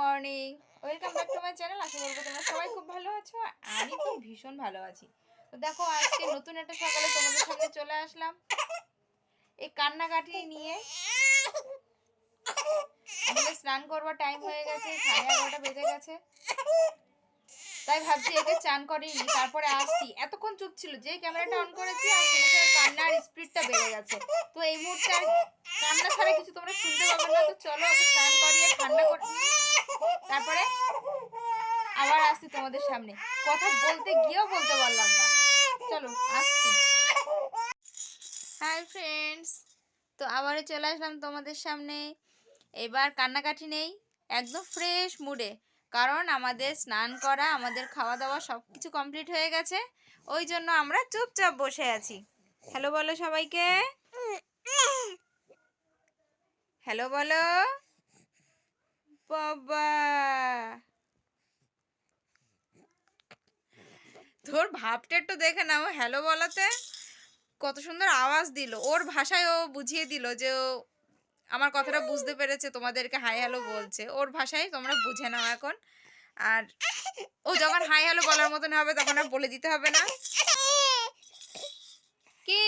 Morning welcome back to my channel আশা করব তোমরা সবাই খুব ভালো আছো। আমি তো ভীষণ ভালো আছি। তো দেখো, আজকে নতুন একটা সকালে তোমাদের সামনে চলে আসলাম। এই কান্নাকাটি নিয়ে আমাদের স্নান করবার টাইম হয়ে গেছে, সাড়ে এগারোটা বেজে গেছে। তাই ভাবছি একে চান করিনি তারপরে আসছি। এতক্ষণ চুপ ছিল যেই ক্যামেরাটা অন করেছি, আর সঙ্গে সঙ্গে কান্নার স্পিডটা বেড়ে গেছে। তো এই মুহূর্তে কান্না ছাড়া কিছু তোমরা শুনতে পাবে না। তো চলো ওকে স্নান করিয়ে ঠান্ডা করে। তারপরে আবার আসছি তোমাদের সামনে। কথা বলতে গিয়েও বলতে পারলাম না। চলো, আসছি। হাই ফ্রেন্ডস তো আবারও চলে আসলাম তোমাদের সামনে। এবার কান্নাকাটি নেই, একদম ফ্রেশ মুডে কারণ আমাদের স্নান করা, আমাদের খাওয়া দাওয়া সব কিছু কমপ্লিট হয়ে গেছে। ওই জন্য আমরা চুপচাপ বসে আছি। হ্যালো বলো সবাইকে। হ্যালো বলো। তোর ভাবটা একটু দেখে নাও। হ্যালো বলাতে কত সুন্দর আওয়াজ দিল। ওর ভাষায় ও বুঝিয়ে দিল যে ও আমার কথাটা বুঝতে পেরেছে, তোমাদেরকে হাই হ্যালো বলছে। ওর ভাষায় তোমরা বুঝে নাও এখন। আর ও যখন হাই হ্যালো বলার মতন হবে তখন আর বলে দিতে হবে না। কি?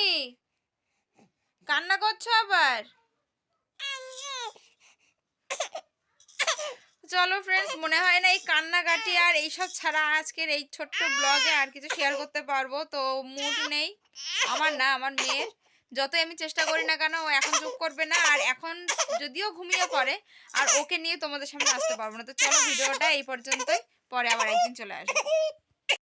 কান্না করছ আবার? চলো ফ্রেন্ডস মনে হয় না এই কান্নাকাটি আর এইসব ছাড়া আজকের এই ছোট্ট ব্লগে আর কিছু শেয়ার করতে পারব। তো মুড নেই। আমার না, আমার মেয়ের। যতই আমি চেষ্টা করি না কেন, ও এখন চুপ করবে না। আর এখন যদিও ঘুমিয়ে পড়ে, আর ওকে নিয়ে তোমাদের সামনে আসতে পারব না। তো চলো, ভিডিওটা এই পর্যন্তই। পরে আবার একদিন চলে আসব।